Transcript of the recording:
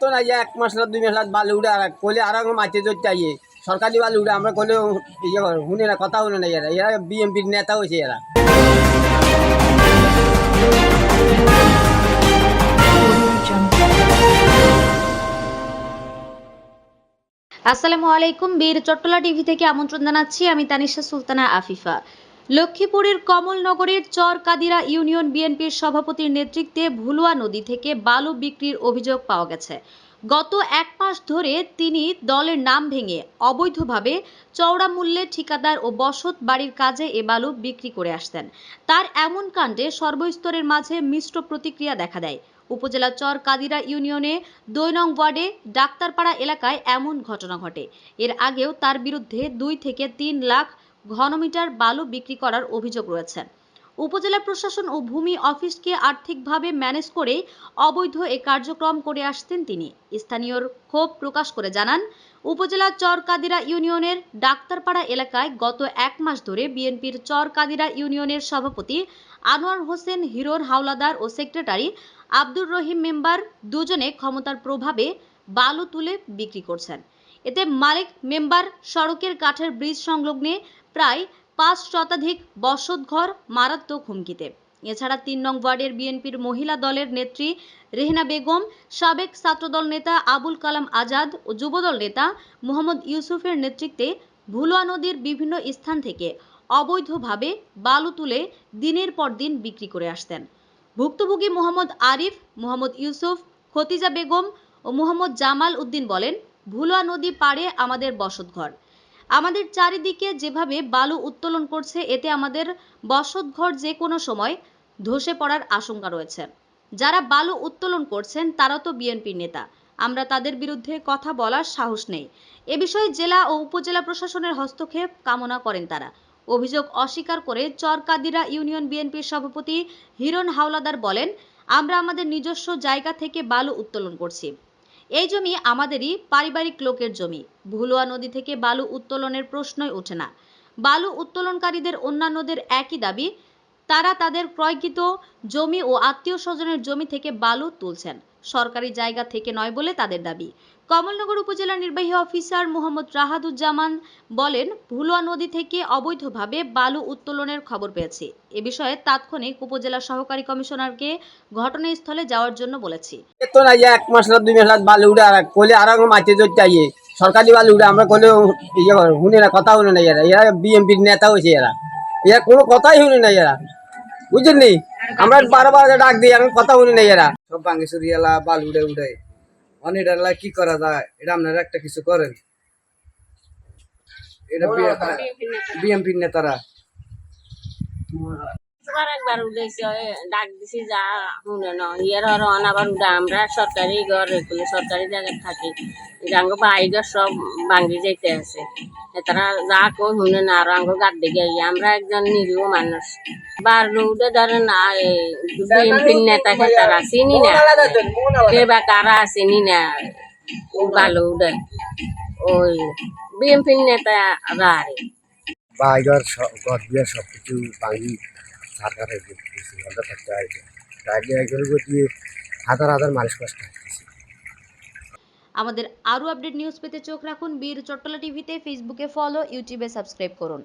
তো না এক মাস দুই মাস উঠে কোলে আর ধরতে আইয়ে। সরকারি উঠে আমরা কোলে ইয়ে শুনে না, কথা না এরা। এরা বিএমপির নেতা হয়েছে এরা। আসসালামু আলাইকুম, বীর চট্টলা টিভি থেকে আমন্ত্রণ জানাচ্ছি। আমি তানিশা সুলতানা আফিফা। লক্ষ্মীপুরের কমলনগরের চর কাদিরা ইউনিয়ন বিএনপির সভাপতির নেতৃত্বে ভুলুয়া নদী থেকে বালু বিক্রির অভিযোগ পাওয়া গেছে। গত এক মাস ধরে তিনি দলের নাম ভেঙে অবৈধভাবে চওড়া মূল্যে ঠিকাদার ও বসত বাড়ির কাজে এ বালু বিক্রি করে আসতেন। তার এমন কাণ্ডে সর্বস্তরের মাঝে মিশ্র প্রতিক্রিয়া দেখা দেয়। উপজেলা চর কাদিরা ইউনিয়নে দুই নং ওয়ার্ডে ডাক্তারপাড়া এলাকায় এমন ঘটনা ঘটে। এর আগেও তার বিরুদ্ধে দুই থেকে তিন লাখ ঘনমিটার বালু বিক্রি করার অভিযোগ রয়েছে। উপজেলা প্রশাসন ও ভূমি অফিসকে আর্থিকভাবে ম্যানেজ করে অবৈধ এ কার্যক্রম করে আসতেন তিনি। স্থানীয় ক্ষোভ প্রকাশ করে জানান, উপজেলা চরকাদিরা ইউনিয়নের ডাক্তারপাড়া এলাকায় গত এক মাস ধরে বিএনপির চরকাদিরা ইউনিয়নের সভাপতি আনোয়ার হোসেন হিরোর হাওলাদার ও সেক্রেটারি আব্দুর রহিম মেম্বার দুজনে ক্ষমতার প্রভাবে বালু তুলে বিক্রি করছেন। এতে মালিক মেম্বার সড়কের কাঠের ব্রিজ সংলগ্নে প্রায় পাঁচ শতাধিক বসতঘর মারাত্মক হুমকিতে। এছাড়া তিন নং ওয়ার্ডের বিএনপির মহিলা দলের নেত্রী রেহনা বেগম, সাবেক ছাত্রদল নেতা আবুল কালাম আজাদ ও যুবদল নেতা মোহাম্মদ ইউসুফের নেতৃত্বে ভুলুয়া নদীর বিভিন্ন স্থান থেকে অবৈধভাবে বালু তুলে দিনের পর দিন বিক্রি করে আসতেন। ভুক্তভোগী মোহাম্মদ আরিফ, মোহাম্মদ ইউসুফ, খতিজা বেগম ও মোহাম্মদ জামাল উদ্দিন বলেন, ভুলুয়া নদী পাড়ে আমাদের বসতঘর। আমাদের চারিদিকে যেভাবে বালু উত্তোলন করছে, এতে আমাদের বসতঘর যে কোনো সময় ধসে পড়ার আশঙ্কা রয়েছে। যারা বালু উত্তোলন করছেন, তারা তো বিএনপির নেতা। আমরা তাদের বিরুদ্ধে কথা বলার সাহস নেই। এ বিষয়ে জেলা ও উপজেলা প্রশাসনের হস্তক্ষেপ কামনা করেন তারা। অভিযোগ অস্বীকার করে চরকাদিরা ইউনিয়ন বিএনপির সভাপতি হিরণ হাওলাদার বলেন, আমরা আমাদের নিজস্ব জায়গা থেকে বালু উত্তোলন করছি। এই জমি আমাদেরই পারিবারিক লোকের জমি। ভুলুয়া নদী থেকে বালু উত্তোলনের প্রশ্নই ওঠে না। বালু উত্তোলনকারীদের অন্যান্যদের একই দাবি, তারা তাদের ক্রয়কৃত জমি ও আত্মীয় স্বজনের জমি থেকে বালু তুলছেন। সরকারি জায়গা থেকে নয় বলে তাদের দাবি। কমলনগর উপজেলা নির্বাহী অফিসার মোহাম্মদ রাহাদুজ্জামান বলেন, ভুলুয়া নদী থেকে অবৈধভাবে বালু উত্তোলনের খবর পেয়েছি। এ বিষয়ে তাৎক্ষণিক উপজেলা সহকারী কমিশনারকে ঘটনাস্থলে যাওয়ার জন্য বলেছি। তো না এক মাস না দুই মাস বালু উঠে আর কোলে আর মাটি ধরতে আইয়ে। সরকারি বালু উঠে আমরা কোলে ইয়ে শুনে না, কথা শুনে না এরা। এরা বিএমপির নেতা হয়েছে এরা। এরা কোনো কথাই শুনে না এরা। বুঝলেন আমরা বারবার ডাক দিই আমি কথা বলি না এরা। সব ভাঙে এলা বাল উড়ে উড়ে। অনেক এলা কি করা যায়? এটা আপনারা একটা কিছু করেন। এটা বিএমপির নেতারা। এবার একবার উঠেছি ডাক দিছি, যা শুনে ন ইয়ের হর আবার উঠে, আমরা সরকারি ঘর, এগুলো সরকারি জায়গায় থাকি। আঙ্গ বাই ঘর সব ভাঙ্গি যাইতে আছে। তারা যা কই শুনে না আর আঙ্গ গার দিকে আমরা একজন নিরীহ মানুষ। বার উঠে ধরেন বিএনপির নেতাকে তারা চিনি না? কে বা কারা চিনি না? ভালো উঠে ওই বিএনপির নেতা আরে বাইগর ঘর দিয়ে সব কিছু ভাঙি। থাকতে আসবে একজন দিয়ে হাজার হাজার মানুষ কষ্ট আমাদের আরও আপডেট নিউজ পেতে চোখ রাখুন বীর চট্টলা টিভিতে, ফেসবুকে ফলো, ইউটিউবে সাবস্ক্রাইব করুন।